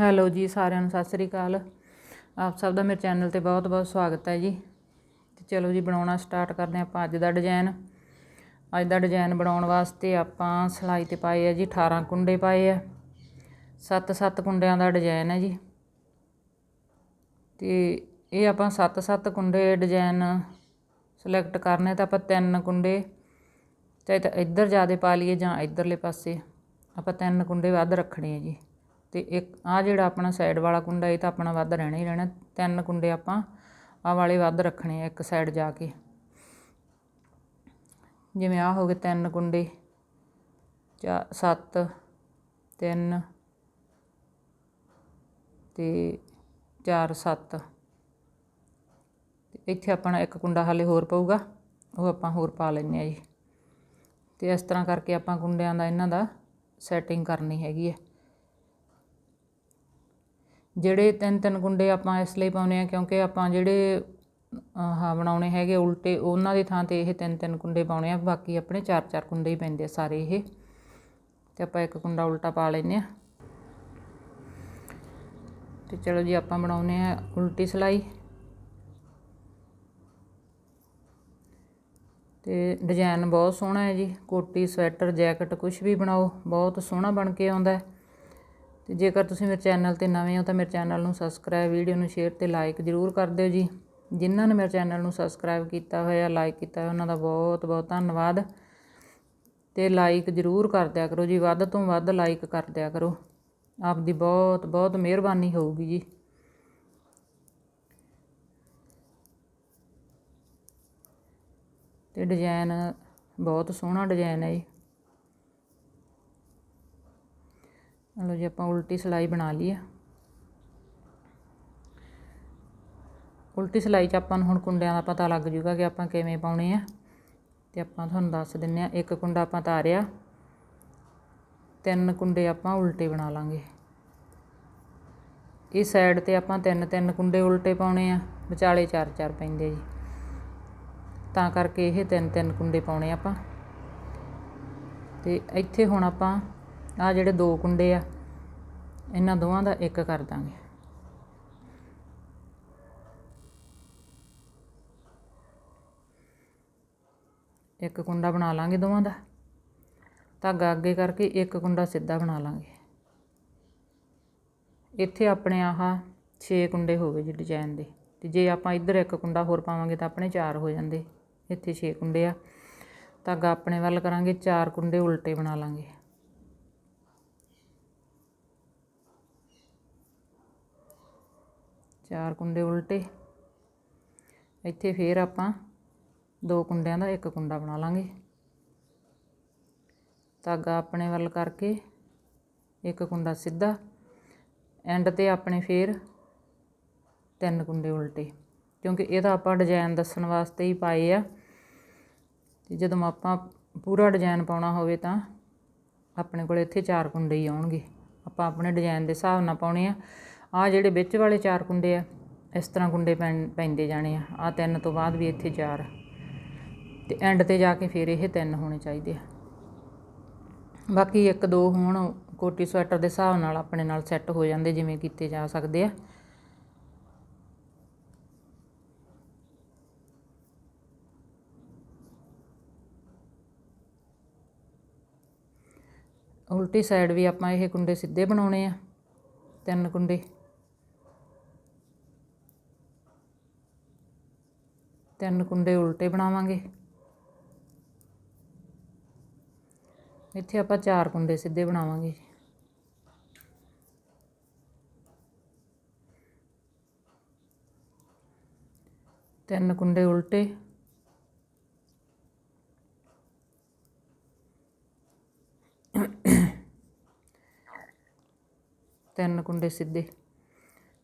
Hello ਜੀ ਸਾਰਿਆਂ ਨੂੰ, ਸਤਿ ਸ੍ਰੀ ਅਕਾਲ। ਆਪ ਸਭ ਦਾ ਮੇਰੇ ਚੈਨਲ ਤੇ ਬਹੁਤ ਬਹੁਤ ਸਵਾਗਤ ਹੈ ਜੀ। ਤੇ ਚਲੋ ਜੀ, ਬਣਾਉਣਾ ਸਟਾਰਟ ਕਰਦੇ ਹਾਂ ਆਪਾਂ ਅੱਜ ਦਾ ਡਿਜ਼ਾਈਨ ਅੱਜ ਦਾ ਡਿਜ਼ਾਈਨ ਬਣਾਉਣ ਵਾਸਤੇ ਆਪਾਂ ਸਿਲਾਈ ਤੇ ਪਾਏ ਆ ਜੀ 18 ਕੁੰਡੇ ਪਾਏ ਆ। 7-7 ਕੁੰਡਿਆਂ ਦਾ ਡਿਜ਼ਾਈਨ ਹੈ ਜੀ। ਤੇ ਇਹ ਆਪਾਂ 7-7 ਕੁੰਡੇ ਡਿਜ਼ਾਈਨ ਸਿਲੈਕਟ ਕਰਨੇ ਤਾਂ ਆਪਾਂ ਤਿੰਨ ਕੁੰਡੇ, ਚਾਹੇ ਤਾਂ ਇੱਧਰ ਜ਼ਿਆਦਾ ਪਾ ਲਈਏ ਜਾਂ ਇੱਧਰਲੇ ਪਾਸੇ। ਆਪਾਂ ਤਿੰਨ ਕੁੰਡੇ ਵੱਧ ਰੱਖਣੇ ਆ ਜੀ। ਅਤੇ ਇੱਕ, ਆਹ ਜਿਹੜਾ ਆਪਣਾ ਸਾਈਡ ਵਾਲਾ ਕੁੰਡਾ, ਇਹ ਤਾਂ ਆਪਣਾ ਵੱਧ ਰਹਿਣਾ ਹੀ ਰਹਿਣਾ। ਤਿੰਨ ਕੁੰਡੇ ਆਪਾਂ ਆਹ ਵਾਲੇ ਵੱਧ ਰੱਖਣੇ ਆ, ਇੱਕ ਸਾਈਡ ਜਾ ਕੇ। ਜਿਵੇਂ ਆਹ ਹੋ ਗਏ ਤਿੰਨ ਕੁੰਡੇ, ਚਾ, ਸੱਤ, ਤਿੰਨ ਤੇ ਚਾਰ, ਸੱਤ। ਤੇ ਇੱਥੇ ਆਪਣਾ ਇੱਕ ਕੁੰਡਾ ਹਾਲੇ ਹੋਰ ਪਊਗਾ, ਉਹ ਆਪਾਂ ਹੋਰ ਪਾ ਲੈਂਦੇ ਆ ਜੀ। ਤੇ ਇਸ ਤਰ੍ਹਾਂ ਕਰਕੇ ਆਪਾਂ ਕੁੰਡਿਆਂ ਦਾ ਇਹਨਾਂ ਦਾ ਸੈਟਿੰਗ ਕਰਨੀ ਹੈਗੀ ਹੈ ਜਿਹੜੇ ਤਿੰਨ ਤਿੰਨ ਕੁੰਡੇ ਆਪਾਂ ਇਸ ਲਈ ਪਾਉਂਦੇ ਹਾਂ ਕਿਉਂਕਿ ਆਪਾਂ ਜਿਹੜੇ ਆਹ ਬਣਾਉਣੇ ਹੈਗੇ ਉਲਟੇ, ਉਹਨਾਂ ਦੀ ਥਾਂ ਤੇ ਇਹ ਤਿੰਨ ਤਿੰਨ ਕੁੰਡੇ ਪਾਉਣੇ ਆ, ਬਾਕੀ ਆਪਣੇ ਚਾਰ ਚਾਰ ਕੁੰਡੇ ਹੀ ਪੈਂਦੇ ਆ ਸਾਰੇ ਇਹ। ਤੇ ਆਪਾਂ ਇੱਕ ਕੁੰਡਾ ਉਲਟਾ ਪਾ ਲੈਨੇ ਆ ਤੇ ਚਲੋ ਜੀ, ਆਪਾਂ ਬਣਾਉਨੇ ਆ ਉਲਟੀ ਸਿਲਾਈ। ਤੇ ਡਿਜ਼ਾਈਨ ਬਹੁਤ ਸੋਹਣਾ ਹੈ ਜੀ, ਕੋਟੀ, ਸਵੈਟਰ, ਜੈਕਟ ਕੁਝ ਵੀ ਬਣਾਓ, ਬਹੁਤ ਸੋਹਣਾ ਬਣ ਕੇ ਆਉਂਦਾ ਹੈ। ਤੇ ਜੇਕਰ ਤੁਸੀਂ ਮੇਰੇ ਚੈਨਲ ਤੇ ਨਵੇਂ ਹੋ ਤਾਂ ਮੇਰੇ ਚੈਨਲ ਨੂੰ ਸਬਸਕ੍ਰਾਈਬ ਵੀਡੀਓ ਨੂੰ ਸ਼ੇਅਰ ਤੇ ਲਾਈਕ ਜ਼ਰੂਰ ਕਰ ਦਿਓ ਜੀ। ਜਿਨ੍ਹਾਂ ਨੇ ਮੇਰੇ ਚੈਨਲ ਨੂੰ ਸਬਸਕ੍ਰਾਈਬ ਕੀਤਾ ਹੋਇਆ ਲਾਈਕ ਕੀਤਾ ਹੋਇਆ, ਉਹਨਾਂ ਦਾ ਬਹੁਤ ਬਹੁਤ ਧੰਨਵਾਦ। ਤੇ ਲਾਈਕ ਜ਼ਰੂਰ ਕਰ ਦਿਆ ਕਰੋ ਜੀ, ਵੱਧ ਤੋਂ ਵੱਧ ਲਾਈਕ ਕਰ ਦਿਆ ਕਰੋ। ਆਪ ਦੀ ਬਹੁਤ ਬਹੁਤ ਮਿਹਰਬਾਨੀ ਹੋਊਗੀ ਜੀ। ਤੇ ਡਿਜ਼ਾਈਨ ਬਹੁਤ ਸੋਹਣਾ ਡਿਜ਼ਾਈਨ ਹੈ ਜੀ। ਲਓ ਜੀ ਆਪਾਂ ਉਲਟੀ ਸਿਲਾਈ ਬਣਾ ਲਈ ਆ। ਉਲਟੀ ਸਿਲਾਈ 'ਚ ਆਪਾਂ ਨੂੰ ਹੁਣ ਕੁੰਡਿਆਂ ਦਾ ਪਤਾ ਲੱਗ ਜੂਗਾ ਕਿ ਆਪਾਂ ਕਿਵੇਂ ਪਾਉਣੇ ਆ। ਤੇ ਆਪਾਂ ਤੁਹਾਨੂੰ ਦੱਸ ਦਿੰਨੇ ਆ, ਇੱਕ ਕੁੰਡਾ ਆਪਾਂ ਤਾਰਿਆ, ਤਿੰਨ ਕੁੰਡੇ ਆਪਾਂ ਉਲਟੇ ਬਣਾ ਲਾਂਗੇ। ਇਸ ਸਾਈਡ ਤੇ ਆਪਾਂ ਤਿੰਨ ਤਿੰਨ ਕੁੰਡੇ ਉਲਟੇ ਪਾਉਣੇ ਆ, ਵਿਚਾਲੇ ਚਾਰ ਚਾਰ ਪੈਂਦੇ ਜੀ। ਤਾਂ ਕਰਕੇ ਇਹ ਤਿੰਨ ਤਿੰਨ ਕੁੰਡੇ ਪਾਉਣੇ ਆਪਾਂ। ਤੇ ਇੱਥੇ ਹੁਣ ਆਪਾਂ ਆ ਜਿਹੜੇ ਦੋ ਕੁੰਡੇ ਆ ਇਹਨਾਂ ਦੋਵਾਂ ਦਾ ਇੱਕ ਕਰ ਦਾਂਗੇ। ਇੱਕ ਕੁੰਡਾ ਬਣਾ ਲਾਂਗੇ ਦੋਵਾਂ ਦਾ। ਧਾਗਾ ਅੱਗੇ ਕਰਕੇ ਇੱਕ ਕੁੰਡਾ ਸਿੱਧਾ ਬਣਾ ਲਾਂਗੇ। ਇੱਥੇ ਆਪਣੇ ਆਹ 6 ਕੁੰਡੇ ਹੋ ਗਏ ਜੀ ਡਿਜ਼ਾਈਨ ਦੇ। ਤੇ ਜੇ ਆਪਾਂ ਇੱਧਰ ਇੱਕ ਕੁੰਡਾ ਹੋਰ ਪਾਵਾਂਗੇ ਤਾਂ ਆਪਣੇ 4 ਹੋ ਜਾਂਦੇ। ਇੱਥੇ 6 ਕੁੰਡੇ ਆ। ਧਾਗਾ ਆਪਣੇ ਵੱਲ ਕਰਾਂਗੇ 4 ਕੁੰਡੇ ਉਲਟੇ ਬਣਾ ਲਾਂਗੇ। ਚਾਰ ਕੁੰਡੇ ਉਲਟੇ। ਇੱਥੇ ਫੇਰ ਆਪਾਂ ਦੋ ਕੁੰਡਿਆਂ ਦਾ ਇੱਕ ਕੁੰਡਾ ਬਣਾ ਲਾਂਗੇ। ਧਾਗਾ ਆਪਣੇ ਵੱਲ ਕਰਕੇ ਇੱਕ ਕੁੰਡਾ ਸਿੱਧਾ। ਐਂਡ ਤੇ ਆਪਣੇ ਫੇਰ ਤਿੰਨ ਕੁੰਡੇ ਉਲਟੇ। ਕਿਉਂਕਿ ਇਹਦਾ ਆਪਾਂ ਡਿਜ਼ਾਈਨ ਦੱਸਣ ਵਾਸਤੇ ਹੀ ਪਾਏ ਆ। ਤੇ ਜਦੋਂ ਆਪਾਂ ਪੂਰਾ ਡਿਜ਼ਾਈਨ ਪਾਉਣਾ ਹੋਵੇ ਤਾਂ ਆਪਣੇ ਕੋਲ ਇੱਥੇ ਚਾਰ ਕੁੰਡੇ ਹੀ ਆਉਣਗੇ। ਆਪਾਂ ਆਪਣੇ ਡਿਜ਼ਾਈਨ ਦੇ ਹਿਸਾਬ ਨਾਲ ਪਾਉਣੇ ਆ। ਆ ਜਿਹੜੇ ਵਿੱਚ ਵਾਲੇ ਚਾਰ ਕੁੰਡੇ ਆ, ਇਸ ਤਰ੍ਹਾਂ ਕੁੰਡੇ ਪੈਂਦੇ ਜਾਣੇ ਆ। ਆ ਤਿੰਨ ਤੋਂ ਬਾਅਦ ਵੀ ਇੱਥੇ ਚਾਰ ਤੇ ਐਂਡ ਤੇ ਜਾ ਕੇ ਫਿਰ ਇਹ ਤਿੰਨ ਹੋਣੇ ਚਾਹੀਦੇ ਆ। ਬਾਕੀ ਇੱਕ ਦੋ ਹੋਣ ਕੋਟੀ ਸਵੈਟਰ ਦੇ ਹਿਸਾਬ ਨਾਲ ਆਪਣੇ ਨਾਲ ਸੈੱਟ ਹੋ ਜਾਂਦੇ, ਜਿਵੇਂ ਕੀਤੇ ਜਾ ਸਕਦੇ ਆ। ਉਲਟੀ ਸਾਈਡ ਵੀ ਆਪਾਂ ਇਹ ਕੁੰਡੇ ਸਿੱਧੇ ਬਣਾਉਣੇ ਆ, ਤਿੰਨ ਕੁੰਡੇ। ਤਿੰਨ ਕੁੰਡੇ ਉਲਟੇ ਬਣਾਵਾਂਗੇ। ਇੱਥੇ ਆਪਾਂ ਚਾਰ ਕੁੰਡੇ ਸਿੱਧੇ ਬਣਾਵਾਂਗੇ। ਤਿੰਨ ਕੁੰਡੇ ਉਲਟੇ। ਤਿੰਨ ਕੁੰਡੇ ਸਿੱਧੇ।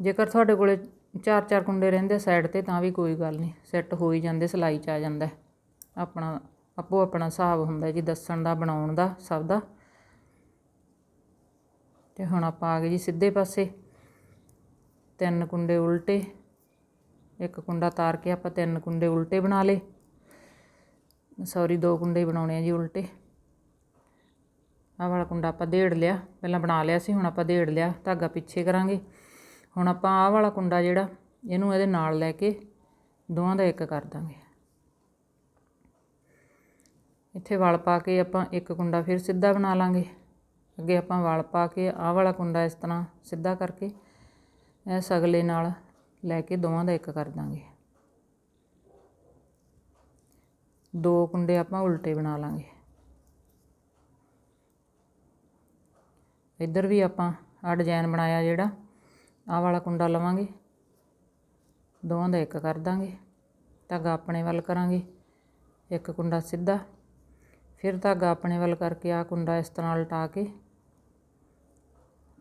ਜੇਕਰ ਤੁਹਾਡੇ ਕੋਲੇ ਚਾਰ ਚਾਰ ਕੁੰਡੇ ਰਹਿੰਦੇ ਸਾਈਡ ਤੇ, ਤਾਂ ਵੀ ਕੋਈ ਗੱਲ ਨਹੀਂ। ਸੈੱਟ ਹੋ ਹੀ ਜਾਂਦੇ, ਸਿਲਾਈ 'ਚ ਆ ਜਾਂਦਾ ਆਪਣਾ, ਆਪੋ ਆਪਣਾ ਹਿਸਾਬ ਹੁੰਦਾ ਜੀ, ਦੱਸਣ ਦਾ, ਬਣਾਉਣ ਦਾ, ਸਭ ਦਾ। ਤੇ ਹੁਣ ਆਪਾਂ ਆ ਗਏ ਜੀ ਸਿੱਧੇ ਪਾਸੇ। ਤਿੰਨ ਕੁੰਡੇ ਉਲਟੇ, ਇੱਕ ਕੁੰਡਾ ਤਾਰ ਕੇ ਆਪਾਂ ਤਿੰਨ ਕੁੰਡੇ ਉਲਟੇ ਬਣਾ ਲਏ। ਸੌਰੀ, ਦੋ ਕੁੰਡੇ ਬਣਾਉਣੇ ਆ ਜੀ ਉਲਟੇ। ਆਹ ਵਾਲਾ ਕੁੰਡਾ ਆਪਾਂ ਦੇੜ ਲਿਆ। ਪਹਿਲਾਂ ਬਣਾ ਲਿਆ ਸੀ, ਹੁਣ ਆਪਾਂ ਦੇੜ ਲਿਆ। ਧਾਗਾ ਪਿੱਛੇ ਕਰਾਂਗੇ। ਹੁਣ ਆਪਾਂ ਆਹ ਵਾਲਾ ਕੁੰਡਾ ਜਿਹੜਾ, ਇਹਨੂੰ ਇਹਦੇ ਨਾਲ ਲੈ ਕੇ ਦੋਵਾਂ ਦਾ ਇੱਕ ਕਰ ਦਾਂਗੇ। ਇੱਥੇ ਵਲ ਪਾ ਕੇ ਆਪਾਂ ਇੱਕ ਕੁੰਡਾ ਫਿਰ ਸਿੱਧਾ ਬਣਾ ਲਾਂਗੇ। ਅੱਗੇ ਆਪਾਂ ਵਲ ਪਾ ਕੇ ਆਹ ਵਾਲਾ ਕੁੰਡਾ ਇਸ ਤਰ੍ਹਾਂ ਸਿੱਧਾ ਕਰਕੇ ਇਸ ਅਗਲੇ ਨਾਲ ਲੈ ਕੇ ਦੋਵਾਂ ਦਾ ਇੱਕ ਕਰ ਦਾਂਗੇ। ਦੋ ਕੁੰਡੇ ਆਪਾਂ ਉਲਟੇ ਬਣਾ ਲਾਂਗੇ। ਇੱਧਰ ਵੀ ਆਪਾਂ ਆ ਡਿਜ਼ਾਈਨ ਬਣਾਇਆ ਜਿਹੜਾ ਆਹ ਵਾਲਾ ਕੁੰਡਾ ਲਵਾਂਗੇ। ਦੋਵਾਂ ਦਾ ਇੱਕ ਕਰ ਦਾਂਗੇ। ਧਾਗਾ ਆਪਣੇ ਵੱਲ ਕਰਾਂਗੇ। ਇੱਕ ਕੁੰਡਾ ਸਿੱਧਾ। ਫਿਰ ਧਾਗਾ ਆਪਣੇ ਵੱਲ ਕਰਕੇ ਆਹ ਕੁੰਡਾ ਇਸ ਤਰ੍ਹਾਂ ਉਲਟਾ ਕੇ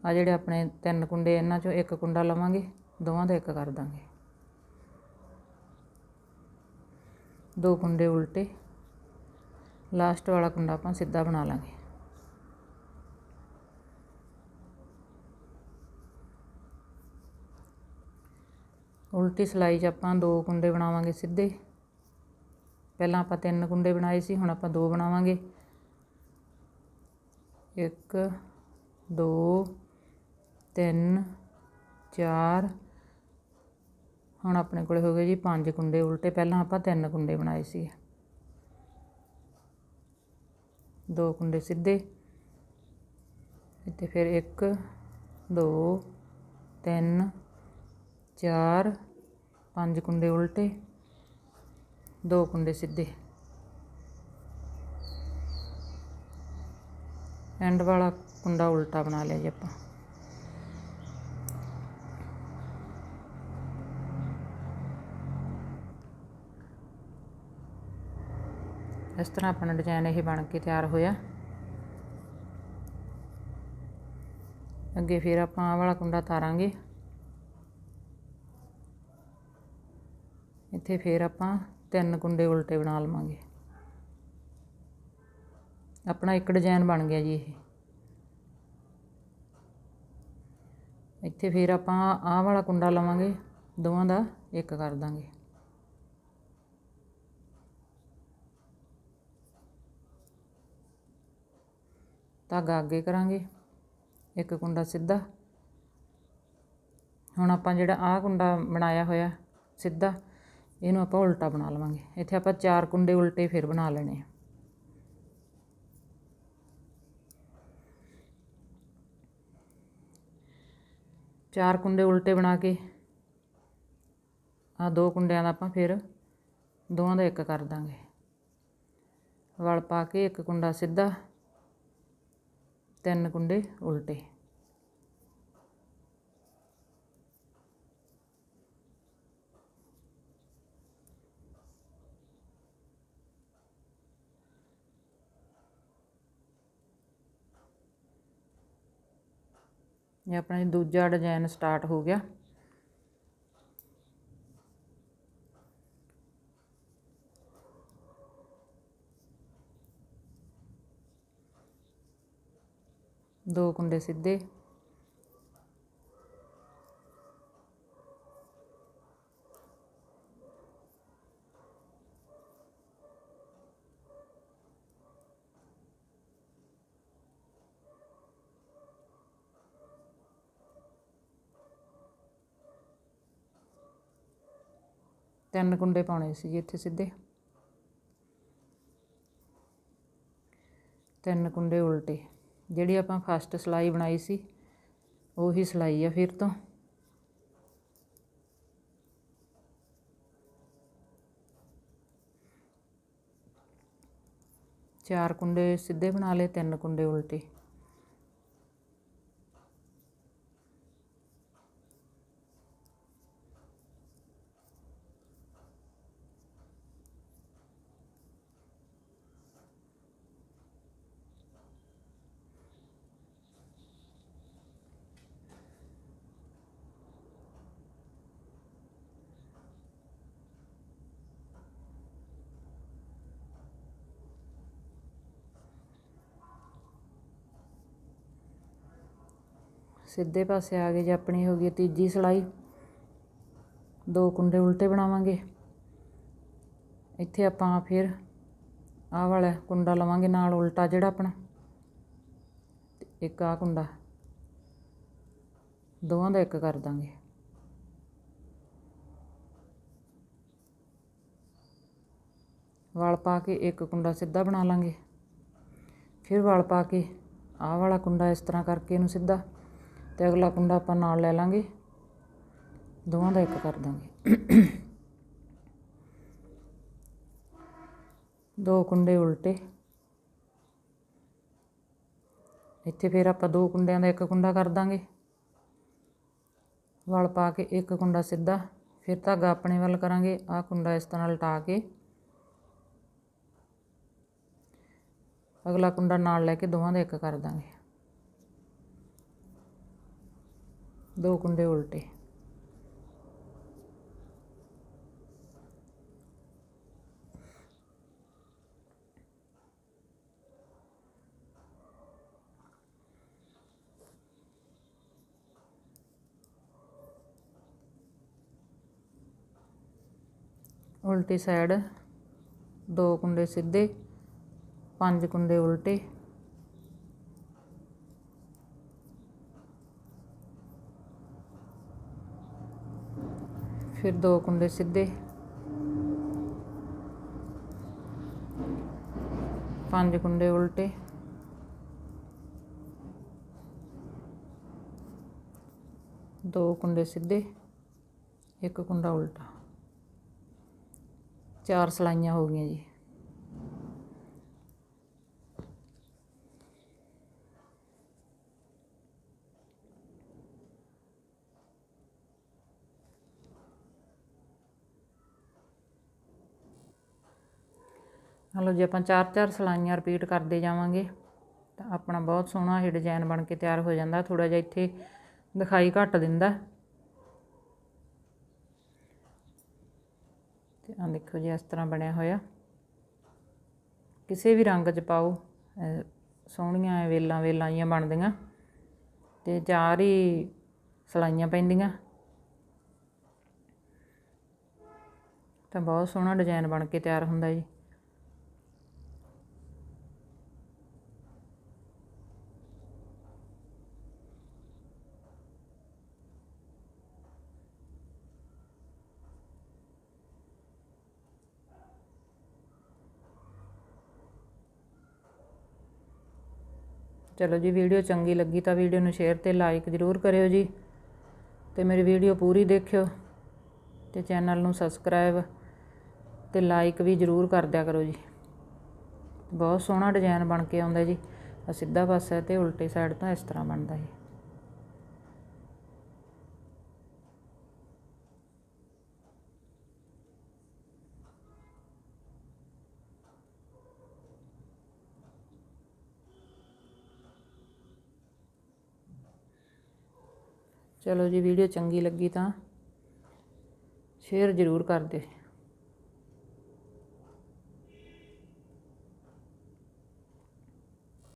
ਆ ਜਿਹੜੇ ਆਪਣੇ ਤਿੰਨ ਕੁੰਡੇ ਇਹਨਾਂ ਚੋਂ ਇੱਕ ਕੁੰਡਾ ਲਵਾਂਗੇ। ਦੋਵਾਂ ਦਾ ਇੱਕ ਕਰ ਦਾਂਗੇ। ਦੋ ਕੁੰਡੇ ਉਲਟੇ। ਲਾਸਟ ਵਾਲਾ ਕੁੰਡਾ ਆਪਾਂ ਸਿੱਧਾ ਬਣਾ ਲਾਂਗੇ। ਉਲਟੀ ਸਿਲਾਈ 'ਚ ਆਪਾਂ ਦੋ ਕੁੰਡੇ ਬਣਾਵਾਂਗੇ ਸਿੱਧੇ। ਪਹਿਲਾਂ ਆਪਾਂ ਤਿੰਨ ਕੁੰਡੇ ਬਣਾਏ ਸੀ, ਹੁਣ ਆਪਾਂ ਦੋ ਬਣਾਵਾਂਗੇ। ਇੱਕ, ਦੋ, ਤਿੰਨ, ਚਾਰ। ਹੁਣ ਆਪਣੇ ਕੋਲੇ ਹੋ ਗਏ ਜੀ ਪੰਜ ਕੁੰਡੇ ਉਲਟੇ, ਪਹਿਲਾਂ ਆਪਾਂ ਤਿੰਨ ਕੁੰਡੇ ਬਣਾਏ ਸੀ। ਦੋ ਕੁੰਡੇ ਸਿੱਧੇ। ਇੱਥੇ ਫਿਰ ਇੱਕ, ਦੋ, ਤਿੰਨ, ਚਾਰ। ਪੰਜ ਕੁੰਡੇ ਉਲਟੇ, ਦੋ ਕੁੰਡੇ ਸਿੱਧੇ। ਐਂਡ ਵਾਲਾ ਕੁੰਡਾ ਉਲਟਾ ਬਣਾ ਲਿਆ ਜੀ ਆਪਾਂ। ਇਸ ਤਰ੍ਹਾਂ ਆਪਣਾ ਡਿਜ਼ਾਈਨ ਇਹ ਬਣ ਕੇ ਤਿਆਰ ਹੋਇਆ। ਅੱਗੇ ਫਿਰ ਆਪਾਂ ਆਹ ਵਾਲਾ ਕੁੰਡਾ ਤਾਰਾਂਗੇ। ਇੱਥੇ ਫਿਰ ਆਪਾਂ ਤਿੰਨ ਕੁੰਡੇ ਉਲਟੇ ਬਣਾ ਲਵਾਂਗੇ। ਆਪਣਾ ਇੱਕ ਡਿਜ਼ਾਈਨ ਬਣ ਗਿਆ ਜੀ ਇਹ। ਇੱਥੇ ਫਿਰ ਆਪਾਂ ਆਹ ਵਾਲਾ ਕੁੰਡਾ ਲਵਾਂਗੇ, ਦੋਵਾਂ ਦਾ ਇੱਕ ਕਰ ਦਾਂਗੇ। ਧਾਗਾ ਅੱਗੇ ਕਰਾਂਗੇ, ਇੱਕ ਕੁੰਡਾ ਸਿੱਧਾ। ਹੁਣ ਆਪਾਂ ਜਿਹੜਾ ਆਹ ਕੁੰਡਾ ਬਣਾਇਆ ਹੋਇਆ, ਸਿੱਧਾ ਇਹਨੂੰ ਆਪਾਂ ਉਲਟਾ ਬਣਾ ਲਵਾਂਗੇ। ਇੱਥੇ ਆਪਾਂ ਚਾਰ ਕੁੰਡੇ ਉਲਟੇ ਫਿਰ ਬਣਾ ਲੈਣੇ ਆ। ਚਾਰ ਕੁੰਡੇ ਉਲਟੇ ਬਣਾ ਕੇ ਆ ਦੋ ਕੁੰਡਿਆਂ ਦਾ ਆਪਾਂ ਫਿਰ ਦੋਵਾਂ ਦਾ ਇੱਕ ਕਰ ਦਾਂਗੇ। ਵਲ ਪਾ ਕੇ ਇੱਕ ਕੁੰਡਾ ਸਿੱਧਾ, ਤਿੰਨ ਕੁੰਡੇ ਉਲਟੇ। ਇਹ ਆਪਣਾ ਦੂਜਾ ਡਿਜ਼ਾਈਨ ਸਟਾਰਟ ਹੋ ਗਿਆ। ਦੋ ਕੁੰਡੇ ਸਿੱਧੇ। ਤਿੰਨ ਕੁੰਡੇ ਪਾਉਣੇ ਸੀ ਇੱਥੇ ਸਿੱਧੇ। ਤਿੰਨ ਕੁੰਡੇ ਉਲਟੇ। ਜਿਹੜੀ ਆਪਾਂ ਫਸਟ ਸਲਾਈ ਬਣਾਈ ਸੀ, ਉਹੀ ਸਲਾਈ ਆ ਫਿਰ ਤੋਂ। ਚਾਰ ਕੁੰਡੇ ਸਿੱਧੇ ਬਣਾ ਲਏ, ਤਿੰਨ ਕੁੰਡੇ ਉਲਟੇ। ਸਿੱਧੇ ਪਾਸੇ ਆ ਗਏ ਜੇ, ਆਪਣੀ ਹੋ ਗਈ ਤੀਜੀ ਸਲਾਈ। ਦੋ ਕੁੰਡੇ ਉਲਟੇ ਬਣਾਵਾਂਗੇ। ਇੱਥੇ ਆਪਾਂ ਫਿਰ ਆਹ ਵਾਲਾ ਕੁੰਡਾ ਲਵਾਂਗੇ, ਨਾਲ ਉਲਟਾ ਜਿਹੜਾ ਆਪਣਾ। ਇੱਕ ਆ ਕੁੰਡਾ। ਦੋਵਾਂ ਦਾ ਇੱਕ ਕਰ ਦਾਂਗੇ। ਵਾਲ ਪਾ ਕੇ ਇੱਕ ਕੁੰਡਾ ਸਿੱਧਾ ਬਣਾ ਲਾਂਗੇ। ਫਿਰ ਵਲ ਪਾ ਕੇ ਆਹ ਵਾਲਾ ਕੁੰਡਾ ਇਸ ਤਰ੍ਹਾਂ ਕਰਕੇ ਇਹਨੂੰ ਸਿੱਧਾ ਤੇ ਅਗਲਾ ਕੁੰਡਾ ਆਪਾਂ ਨਾਲ ਲੈ ਲਾਂਗੇ। ਦੋਵਾਂ ਦਾ ਇੱਕ ਕਰ ਦਾਂਗੇ। ਦੋ ਕੁੰਡੇ ਉਲਟੇ। ਇੱਥੇ ਫਿਰ ਆਪਾਂ ਦੋ ਕੁੰਡਿਆਂ ਦਾ ਇੱਕ ਕੁੰਡਾ ਕਰ ਦਾਂਗੇ। ਵਲ ਪਾ ਕੇ ਇੱਕ ਕੁੰਡਾ ਸਿੱਧਾ, ਫਿਰ ਧਾਗਾ ਆਪਣੇ ਵੱਲ ਕਰਾਂਗੇ। ਆਹ ਕੁੰਡਾ ਇਸ ਤਰ੍ਹਾਂ ਲਟਾ ਕੇ। ਅਗਲਾ ਕੁੰਡਾ ਨਾਲ ਲੈ ਕੇ ਦੋਵਾਂ ਦਾ ਇੱਕ ਕਰ ਦਾਂਗੇ। ਦੋ ਕੁੰਡੇ ਉਲਟੇ। ਉਲਟੀ ਸਾਈਡ ਦੋ ਕੁੰਡੇ ਸਿੱਧੇ ਪੰਜ ਕੁੰਡੇ ਉਲਟੇ। ਫਿਰ ਦੋ ਕੁੰਡੇ ਸਿੱਧੇ। ਪੰਜ ਕੁੰਡੇ ਉਲਟੇ। ਦੋ ਕੁੰਡੇ ਸਿੱਧੇ, ਇੱਕ ਕੁੰਡਾ ਉਲਟਾ। ਚਾਰ ਸਲਾਈਆਂ ਹੋ ਗਈਆਂ ਜੀ। ਹਲੋ ਜੇ ਆਪਾਂ ਚਾਰ ਚਾਰ ਸਲਾਈਆਂ ਰਿਪੀਟ ਕਰਦੇ ਜਾਵਾਂਗੇ, ਤਾਂ ਆਪਣਾ ਬਹੁਤ ਸੋਹਣਾ ਇਹ ਡਿਜ਼ਾਈਨ ਬਣ ਕੇ ਤਿਆਰ ਹੋ ਜਾਂਦਾ। ਥੋੜਾ ਜਿਹਾ ਇੱਥੇ ਦਿਖਾਈ ਘੱਟ ਦਿੰਦਾ। ਤੇ ਆ ਦੇਖੋ ਜੀ, ਇਸ ਤਰ੍ਹਾਂ ਬਣਿਆ ਹੋਇਆ। ਕਿਸੇ ਵੀ ਰੰਗ 'ਚ ਪਾਓ ਸੋਹਣੀਆਂ ਵੇਲਾਂ ਵੇਲਾਂ ਜੀਆਂ ਬਣਦੀਆਂ। ਤੇ ਚਾਰ ਹੀ ਸਲਾਈਆਂ ਪੈਂਦੀਆਂ। ਤਾਂ ਬਹੁਤ ਸੋਹਣਾ ਡਿਜ਼ਾਈਨ ਬਣ ਕੇ ਤਿਆਰ ਹੁੰਦਾ ਜੀ। ਚਲੋ ਜੀ ਵੀਡੀਓ ਚੰਗੀ ਲੱਗੀ ਤਾਂ ਵੀਡੀਓ ਨੂੰ ਸ਼ੇਅਰ ਤੇ ਲਾਈਕ ਜ਼ਰੂਰ ਕਰਿਓ ਜੀ ਤੇ ਮੇਰੀ ਵੀਡੀਓ ਪੂਰੀ ਦੇਖਿਓ ਤੇ ਚੈਨਲ ਨੂੰ ਸਬਸਕ੍ਰਾਈਬ ਤੇ ਲਾਈਕ ਵੀ ਜ਼ਰੂਰ ਕਰ ਦਿਆ ਕਰੋ ਜੀ। ਬਹੁਤ ਸੋਹਣਾ ਡਿਜ਼ਾਈਨ ਬਣ ਕੇ ਆਉਂਦਾ ਜੀ। ਆ ਸਿੱਧਾ ਪਾਸਾ ਤੇ ਉਲਟੇ ਸਾਈਡ ਤੋਂ ਇਸ ਤਰ੍ਹਾਂ ਬਣਦਾ ਜੀ। ਚਲੋ ਜੀ ਵੀਡੀਓ ਚੰਗੀ ਲੱਗੀ ਤਾਂ ਸ਼ੇਅਰ ਜ਼ਰੂਰ ਕਰ ਦਿਓ।